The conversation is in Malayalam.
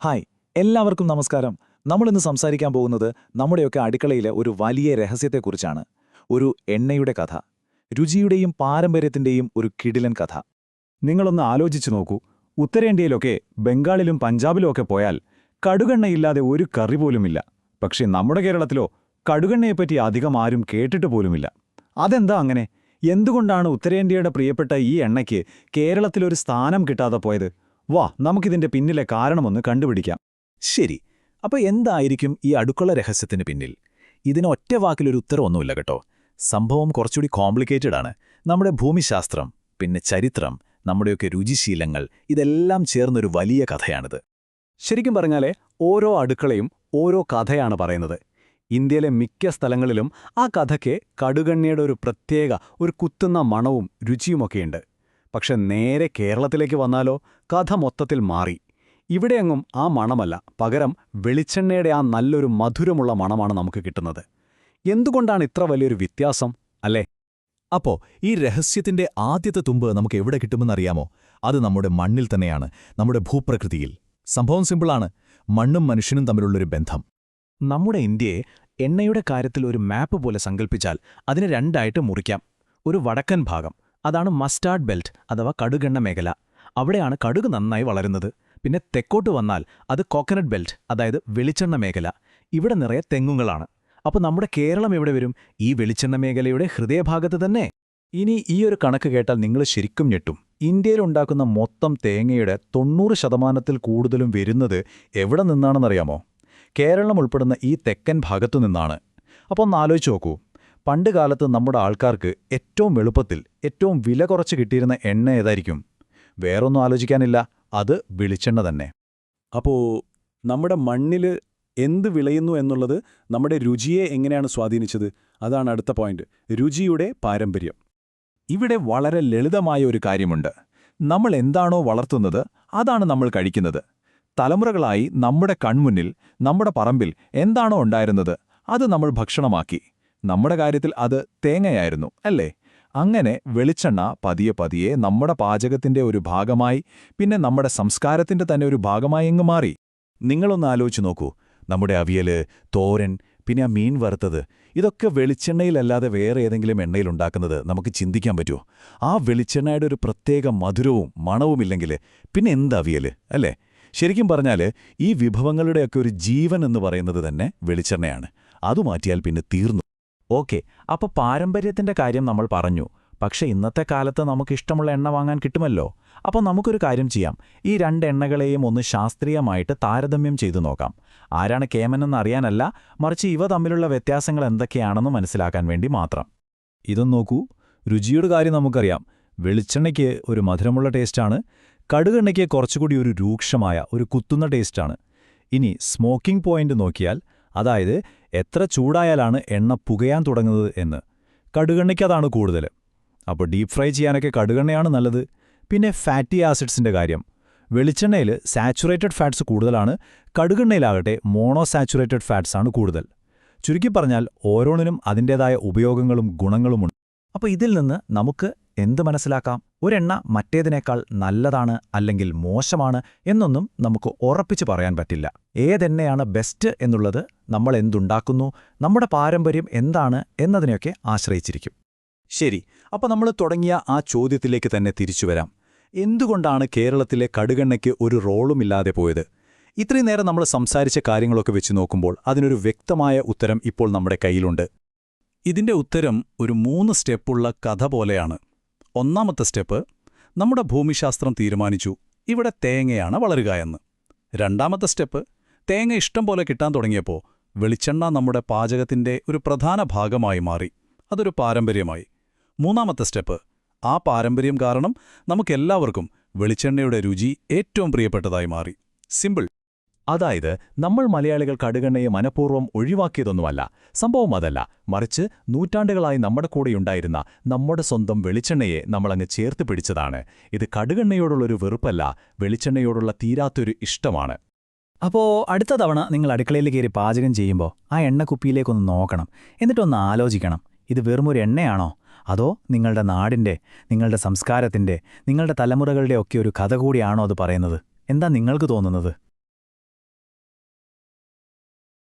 ഹായ് എല്ലാവർക്കും നമസ്കാരം. നമ്മൾ ഇന്ന് സംസാരിക്കാൻ പോകുന്നത് നമ്മുടെയൊക്കെ അടുക്കളയിലെ ഒരു വലിയ രഹസ്യത്തെക്കുറിച്ചാണ്. ഒരു എണ്ണയുടെ കഥ. രുചിയുടെയും പാരമ്പര്യത്തിന്റെയും ഒരു കിടിലൻ കഥ. നിങ്ങളൊന്ന് ആലോചിച്ചു നോക്കൂ. ഉത്തരേന്ത്യയിലൊക്കെ ബംഗാളിലും പഞ്ചാബിലും ഒക്കെ പോയാൽ കടുകെണ്ണയില്ലാതെ ഒരു കറി പോലുമില്ല. പക്ഷേ നമ്മുടെ കേരളത്തിലോ കടുകെണ്ണയെപ്പറ്റി അധികം ആരും കേട്ടിട്ട് പോലുമില്ല. അതെന്താ അങ്ങനെ? എന്തുകൊണ്ടാണ് ഉത്തരേന്ത്യയുടെ പ്രിയപ്പെട്ട ഈ എണ്ണയ്ക്ക് കേരളത്തിലൊരു സ്ഥാനം കിട്ടാതെ പോയത്? വാ നമുക്കിതിന്റെ പിന്നിലെ കാരണമൊന്ന് കണ്ടുപിടിക്കാം. ശരി അപ്പോൾ എന്തായിരിക്കും ഈ അടുക്കള രഹസ്യത്തിന് പിന്നിൽ? ഇതിന് ഒറ്റ വാക്കിലൊരു ഉത്തരവൊന്നുമില്ല കേട്ടോ. സംഭവം കുറച്ചുകൂടി കോംപ്ലിക്കേറ്റഡ് ആണ്. നമ്മുടെ ഭൂമിശാസ്ത്രം പിന്നെ ചരിത്രം നമ്മുടെയൊക്കെ രുചിശീലങ്ങൾ ഇതെല്ലാം ചേർന്നൊരു വലിയ കഥയാണിത്. ശരിക്കും പറഞ്ഞാലേ ഓരോ അടുക്കളയും ഓരോ കഥയാണ് പറയുന്നത്. ഇന്ത്യയിലെ മിക്ക സ്ഥലങ്ങളിലും ആ കഥയ്ക്ക് കടുകണ്ണിയുടെ ഒരു പ്രത്യേക ഒരു കുത്തുന്ന മണവും രുചിയുമൊക്കെയുണ്ട്. പക്ഷെ നേരെ കേരളത്തിലേക്ക് വന്നാലോ കഥ മൊത്തത്തിൽ മാറി. ഇവിടെയെങ്ങും ആ മണമല്ല. പകരം വെളിച്ചെണ്ണയുടെ ആ നല്ലൊരു മധുരമുള്ള മണമാണ് നമുക്ക് കിട്ടുന്നത്. എന്തുകൊണ്ടാണ് ഇത്ര വലിയൊരു വ്യത്യാസം? അല്ലേ? അപ്പോ ഈ രഹസ്യത്തിന്റെ ആദ്യത്തെ തുമ്പ് നമുക്ക് എവിടെ കിട്ടുമെന്നറിയാമോ? അത് നമ്മുടെ മണ്ണിൽ തന്നെയാണ് നമ്മുടെ ഭൂപ്രകൃതിയിൽ. സംഭവം സിമ്പിളാണ്. മണ്ണും മനുഷ്യനും തമ്മിലുള്ളൊരു ബന്ധം. നമ്മുടെ ഇന്ത്യയെ എണ്ണയുടെ കാര്യത്തിൽ ഒരു മാപ്പ് പോലെ സങ്കല്പിച്ചാൽ അതിനെ രണ്ടായിട്ട് മുറിക്കാം. ഒരു വടക്കൻ ഭാഗം. അതാണ് മസ്റ്റാർഡ് ബെൽറ്റ് അഥവാ കടുകെണ്ണ മേഖല. അവിടെയാണ് കടുക് നന്നായി വളരുന്നത്. പിന്നെ തെക്കോട്ട് വന്നാൽ അത് കോക്കനട്ട് ബെൽറ്റ് അതായത് വെളിച്ചെണ്ണ മേഖല. ഇവിടെ നിറയെ തെങ്ങുകളാണ്. അപ്പോൾ നമ്മുടെ കേരളം എവിടെ വരും? ഈ വെളിച്ചെണ്ണ മേഖലയുടെ ഹൃദയഭാഗത്ത് തന്നെ. ഇനി ഈ ഒരു കണക്ക് കേട്ടാൽ നിങ്ങൾ ശരിക്കും ഞെട്ടും. ഇന്ത്യയിലുണ്ടാക്കുന്ന മൊത്തം തേങ്ങയുടെ തൊണ്ണൂറ് ശതമാനത്തിൽ കൂടുതലും വരുന്നത് എവിടെ നിന്നാണെന്നറിയാമോ? കേരളം ഉൾപ്പെടുന്ന ഈ തെക്കൻ ഭാഗത്തു നിന്നാണ്. അപ്പോൾ ഒന്ന് ആലോചിച്ച് നോക്കൂ. പണ്ട് കാലത്ത് നമ്മുടെ ആൾക്കാർക്ക് ഏറ്റവും എളുപ്പത്തിൽ ഏറ്റവും വില കുറച്ച് കിട്ടിയിരുന്ന എണ്ണ ഏതായിരിക്കും? വേറൊന്നും ആലോചിക്കാനില്ല അത് വെളിച്ചെണ്ണ തന്നെ. അപ്പോ നമ്മുടെ മണ്ണിൽ എന്ത് വിളയുന്നു എന്നുള്ളത് നമ്മുടെ രുചിയെ എങ്ങനെയാണ് സ്വാധീനിച്ചത്? അതാണ് അടുത്ത പോയിന്റ്. രുചിയുടെ പാരമ്പര്യം. ഇവിടെ വളരെ ലളിതമായ ഒരു കാര്യമുണ്ട്. നമ്മൾ എന്താണോ വളർത്തുന്നത് അതാണ് നമ്മൾ കഴിക്കുന്നത്. തലമുറകളായി നമ്മുടെ കൺമുന്നിൽ നമ്മുടെ പറമ്പിൽ എന്താണോ ഉണ്ടായിരുന്നത് അത് നമ്മൾ ഭക്ഷണമാക്കി. നമ്മുടെ കാര്യത്തിൽ അത് തേങ്ങയായിരുന്നു അല്ലേ? അങ്ങനെ വെളിച്ചെണ്ണ പതിയെ പതിയെ നമ്മുടെ പാചകത്തിന്റെ ഒരു ഭാഗമായി പിന്നെ നമ്മുടെ സംസ്കാരത്തിന്റെ തന്നെ ഒരു ഭാഗമായി എങ്ങ് മാറി. നിങ്ങളൊന്ന് ആലോചിച്ച് നോക്കൂ. നമ്മുടെ അവിയൽ തോരൻ പിന്നെ ആ മീൻ വറുത്തത് ഇതൊക്കെ വെളിച്ചെണ്ണയിലല്ലാതെ വേറെ ഏതെങ്കിലും എണ്ണയിലുണ്ടാക്കുന്നത് നമുക്ക് ചിന്തിക്കാൻ പറ്റുമോ? ആ വെളിച്ചെണ്ണയുടെ ഒരു പ്രത്യേക മധുരവും മണവുമില്ലെങ്കിൽ പിന്നെ എന്ത് അവിയൽ അല്ലേ? ശരിക്കും പറഞ്ഞാൽ ഈ വിഭവങ്ങളുടെയൊക്കെ ഒരു ജീവൻ എന്ന് പറയുന്നത് തന്നെ വെളിച്ചെണ്ണയാണ്. അത് മാറ്റിയാൽ പിന്നെ തീർന്നു. ഓക്കെ അപ്പോൾ പാരമ്പര്യത്തിന്റെ കാര്യം നമ്മൾ പറഞ്ഞു. പക്ഷേ ഇന്നത്തെ കാലത്ത് നമുക്ക് ഇഷ്ടമുള്ള എണ്ണ വാങ്ങാൻ കിട്ടുമല്ലോ? അപ്പോൾ നമുക്കൊരു കാര്യം ചെയ്യാം. ഈ രണ്ട് എണ്ണകളെയും ഒന്ന് ശാസ്ത്രീയമായിട്ട് താരതമ്യം ചെയ്തു നോക്കാം. ആരാണ് കേമനെന്ന് അറിയാനല്ല മറിച്ച് ഇവ തമ്മിലുള്ള വ്യത്യാസങ്ങൾ എന്തൊക്കെയാണെന്ന് മനസ്സിലാക്കാൻ വേണ്ടി മാത്രം. ഇതൊന്ന് നോക്കൂ. രുചിയുടെ കാര്യം നമുക്കറിയാം. വെളിച്ചെണ്ണയ്ക്ക് ഒരു മധുരമുള്ള ടേസ്റ്റാണ്. കടുകെണ്ണയ്ക്ക് കുറച്ചുകൂടി ഒരു രൂക്ഷമായ ഒരു കുത്തുന്ന ടേസ്റ്റാണ്. ഇനി സ്മോക്കിംഗ് പോയിന്റ് നോക്കിയാൽ അതായത് എത്ര ചൂടായാലാണ് എണ്ണ പുകയാൻ തുടങ്ങുന്നത് എന്ന്. കടുകെണ്ണയ്ക്കതാണ് കൂടുതൽ അപ്പോൾ ഡീപ് ഫ്രൈ ചെയ്യാനൊക്കെ കടുകെണ്ണയാണ് നല്ലത്. പിന്നെ ഫാറ്റി ആസിഡ്സിന്റെ കാര്യം. വെളിച്ചെണ്ണയിൽ സാച്ചുറേറ്റഡ് ഫാറ്റ്സ് കൂടുതലാണ്. കടുകെണ്ണയിലാകട്ടെ മോണോ സാച്ചുറേറ്റഡ് ഫാറ്റ്സ് ആണ് കൂടുതൽ. ചുരുക്കി പറഞ്ഞാൽ ഓരോന്നിനും അതിന്റേതായ ഉപയോഗങ്ങളും ഗുണങ്ങളുമുണ്ട്. അപ്പോൾ ഇതിൽ നിന്ന് നമുക്ക് എന്ത് മനസ്സിലാക്കാം? ഒരെണ്ണ മറ്റേതിനേക്കാൾ നല്ലതാണ് അല്ലെങ്കിൽ മോശമാണ് എന്നൊന്നും നമുക്ക് ഉറപ്പിച്ച് പറയാൻ പറ്റില്ല. ഏതെണ്ണയാണ് ബെസ്റ്റ് എന്നുള്ളത് നമ്മൾ എന്തുണ്ടാക്കുന്നു നമ്മുടെ പാരമ്പര്യം എന്താണ് എന്നതിനെയൊക്കെ ആശ്രയിച്ചിരിക്കും. ശരി അപ്പോൾ നമ്മൾ തുടങ്ങിയ ആ ചോദ്യത്തിലേക്ക് തന്നെ തിരിച്ചു വരാം. എന്തുകൊണ്ടാണ് കേരളത്തിലെ കടുകെണ്ണയ്ക്ക് ഒരു റോളുമില്ലാതെ പോയത്? ഇത്രയും നേരം നമ്മൾ സംസാരിച്ച കാര്യങ്ങളൊക്കെ വെച്ച് നോക്കുമ്പോൾ അതിനൊരു വ്യക്തമായ ഉത്തരം ഇപ്പോൾ നമ്മുടെ കയ്യിലുണ്ട്. ഇതിന്റെ ഉത്തരം ഒരു മൂന്ന് സ്റ്റെപ്പുള്ള കഥ പോലെയാണ്. ഒന്നാമത്തെ സ്റ്റെപ്പ് നമ്മുടെ ഭൂമിശാസ്ത്രം തീരുമാനിച്ചു ഇവിടെ തേങ്ങയാണ് വളരുക എന്ന്. രണ്ടാമത്തെ സ്റ്റെപ്പ് തേങ്ങ ഇഷ്ടം പോലെ കിട്ടാൻ തുടങ്ങിയപ്പോൾ വെളിച്ചെണ്ണ നമ്മുടെ പാചകത്തിന്റെ ഒരു പ്രധാന ഭാഗമായി മാറി. അതൊരു പാരമ്പര്യമായി. മൂന്നാമത്തെ സ്റ്റെപ്പ്. ആ പാരമ്പര്യം കാരണം നമുക്കെല്ലാവർക്കും വെളിച്ചെണ്ണയുടെ രുചി ഏറ്റവും പ്രിയപ്പെട്ടതായി മാറി. സിമ്പിൾ. അതായത് നമ്മൾ മലയാളികൾ കടുകെണ്ണയെ മനഃപൂർവം ഒഴിവാക്കിയതൊന്നുമല്ല. സംഭവം അതല്ല. മറിച്ച് നൂറ്റാണ്ടുകളായി നമ്മുടെ കൂടെയുണ്ടായിരുന്ന നമ്മുടെ സ്വന്തം വെളിച്ചെണ്ണയെ നമ്മളങ്ങ് ചേർത്ത് പിടിച്ചതാണ്. ഇത് കടുകെണ്ണയോടുള്ളൊരു വെറുപ്പല്ല വെളിച്ചെണ്ണയോടുള്ള തീരാത്തൊരു ഇഷ്ടമാണ്. അപ്പോ അടുത്ത തവണ നിങ്ങൾ അടുക്കളയിൽ കയറി പാചകം ചെയ്യുമ്പോൾ ആ എണ്ണക്കുപ്പിയിലേക്കൊന്ന് നോക്കണം. എന്നിട്ടൊന്ന് ആലോചിക്കണം. ഇത് വെറുമൊരു എണ്ണയാണോ? അതോ നിങ്ങളുടെ നാടിന്റെ നിങ്ങളുടെ സംസ്കാരത്തിന്റെ നിങ്ങളുടെ തലമുറകളുടെ ഒക്കെ ഒരു കഥ കൂടിയാണോ അത് പറയുന്നത്? എന്താ നിങ്ങൾക്ക് തോന്നുന്നത്?